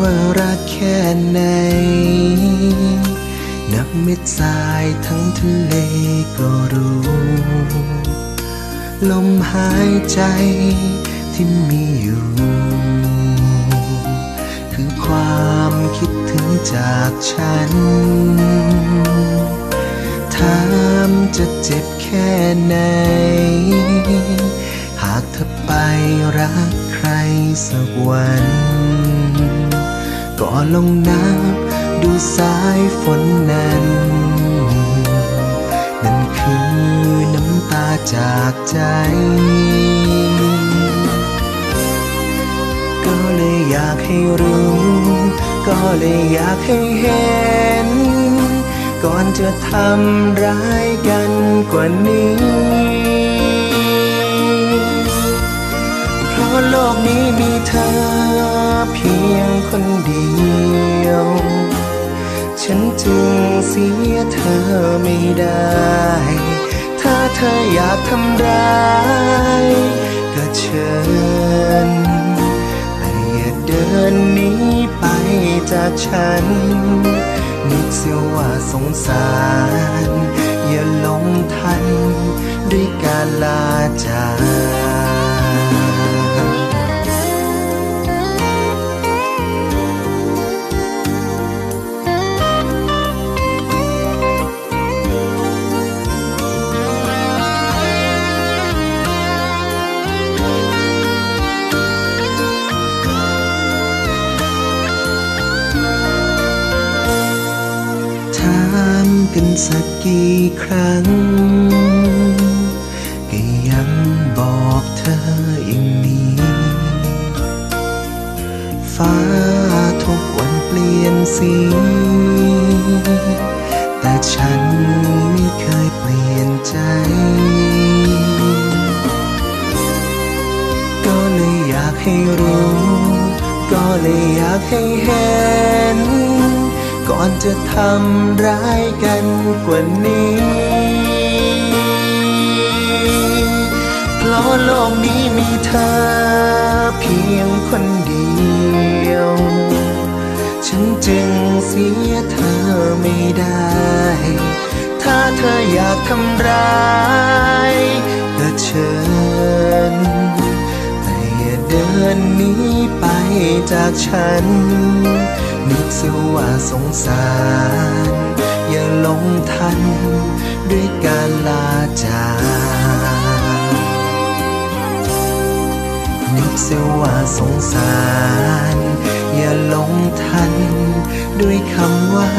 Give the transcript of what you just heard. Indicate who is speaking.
Speaker 1: ว่ารักแค่ไหน นับเม็ดทรายทั้งทะเลก็รู้ ลมหายใจที่มีอยู่ คือความคิดถึงจากฉัน ถามจะเจ็บแค่ไหน หากเธอไปรักใครสักวัน ก็ลงนับดูสายฝนนั้น นั่นคือน้ำตาจากใจ ก็เลยอยากให้รู้ ก็เลยอยากให้เห็น ก่อนจะทำร้ายกันกว่านี้เพราะโลกนี้มีเธอเพียงคน เดียว ฉันจึงเสียเธอไม่ได้ ถ้าเธออยากทำร้ายก็เชิญ แต่อย่าเดินหนีไปจากฉัน นึกเสียว่าสงสาร อย่าหลงทันด้วยการลาจาก กันสักกี่ครั้ง ก็ยังบอกเธออย่างนี้ ฟ้าทุกวันเปลี่ยนสี แต่ฉันไม่เคยเปลี่ยนใจ ก็เลยอยากให้รู้ ก็เลยอยากให้เห็น ก่อนจะทำร้ายกันกว่านี้ เพราะโลกนี้มีเธอเพียงคนเดียว ฉันจึงเสียเธอไม่ได้ ถ้าเธออยากทำร้ายก็เชิญ จากฉัน นึกเสียว่าสงสาร อย่าหลงทัน ด้วยการลาจากนึกเสียว่าสงสาร อย่าหลงทัน ด้วยคำว่า